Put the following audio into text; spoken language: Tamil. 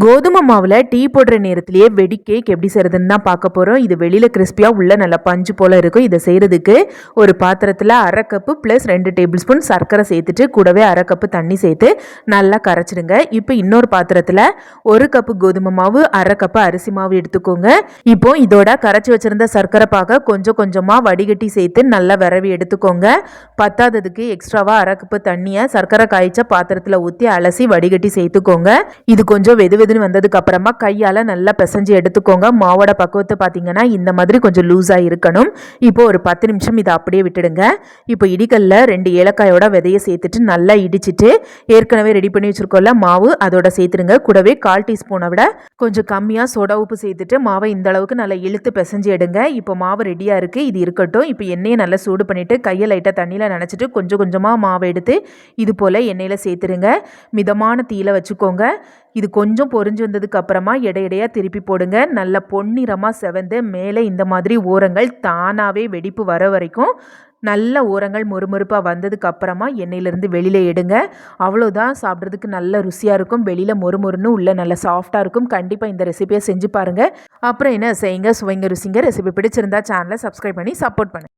கோதுமை மாவில் டீ போடுற நேரத்திலேயே வெடி கேக் எப்படி செய்கிறதுன்னு தான் பார்க்க போகிறோம் இது வெளியில் கிறிஸ்பியாக உள்ள நல்லா பஞ்சு போல் இருக்கும். இதை செய்கிறதுக்கு ஒரு பாத்திரத்தில் அரை கப்பு ப்ளஸ் ரெண்டு டேபிள் ஸ்பூன் சர்க்கரை சேர்த்துட்டு கூடவே அரை கப்பு தண்ணி சேர்த்து நல்லா கரைச்சிடுங்க. இப்போ இன்னொரு பாத்திரத்தில் ஒரு கப்பு கோதுமை மாவு அரை கப்பு அரிசி மாவு எடுத்துக்கோங்க. இப்போ இதோட கரைச்சி வச்சிருந்த சர்க்கரை பாக கொஞ்சம் கொஞ்சமாக வடிகட்டி சேர்த்து நல்லா விரவி எடுத்துக்கோங்க. பத்தாததுக்கு எக்ஸ்ட்ராவாக அரை கப்பு தண்ணியை சர்க்கரை காய்ச்ச பாத்திரத்தில் ஊற்றி அலசி வடிகட்டி சேர்த்துக்கோங்க. இது கொஞ்சம் வெது வெதுன்னு வந்ததுக்கு அப்புறமா கையால் நல்லா பிசைஞ்சு எடுத்துக்கோங்க. மாவோட பக்குவத்தை பார்த்தீங்கன்னா இந்த மாதிரி கொஞ்சம் லூஸாக இருக்கணும். இப்போ ஒரு பத்து நிமிஷம் இதை அப்படியே விட்டுடுங்க. இப்போ இடிக்கல்ல ரெண்டு ஏலக்காயோட விதையை சேர்த்துட்டு நல்லா இடிச்சிட்டு ஏற்கனவே ரெடி பண்ணி வச்சுருக்கோம்ல மாவு அதோட சேர்த்துடுங்க. கூடவே கால் டீஸ்பூனை விட கொஞ்சம் கம்மியாக சோடா உப்பு சேர்த்துட்டு மாவை இந்த அளவுக்கு நல்லா இழுத்து பிசைஞ்சு எடுங்க. இப்போ மாவு ரெடியாக இருக்குது இது இருக்கட்டும். இப்போ எண்ணெயை நல்லா சூடு பண்ணிவிட்டு கையை லைட்டாக தண்ணியில் நினச்சிட்டு கொஞ்சம் கொஞ்சமாக மாவை எடுத்து இது போல் எண்ணெயில் சேர்த்துருங்க மிதமான தீயில வச்சுக்கோங்க. இது கொஞ்சம் பொரிஞ்சு வந்ததுக்கு அப்புறமா இடையிடையாக திருப்பி போடுங்க. நல்ல பொன்னிறமாக செவந்து மேலே இந்த மாதிரி ஓரங்கள் தானாகவே வெடிப்பு வர வரைக்கும் நல்ல ஓரங்கள் மொறுமொறுப்பாக வந்ததுக்கு அப்புறமா எண்ணெயிலேருந்து வெளியில் எடுங்க. அவ்வளோதான் சாப்பிட்றதுக்கு நல்ல ருசியாக இருக்கும். வெளியில் மொறுமொறுன்னு உள்ளே நல்ல சாஃப்டாக இருக்கும். கண்டிப்பாக இந்த ரெசிபியை செஞ்சு பாருங்கள் அப்புறம் என்ன? செய்யுங்க சுவைங்க ருசிங்க. ரெசிபி பிடிச்சிருந்தா சேனலை சப்ஸ்கிரைப் பண்ணி சப்போர்ட் பண்ணுங்கள்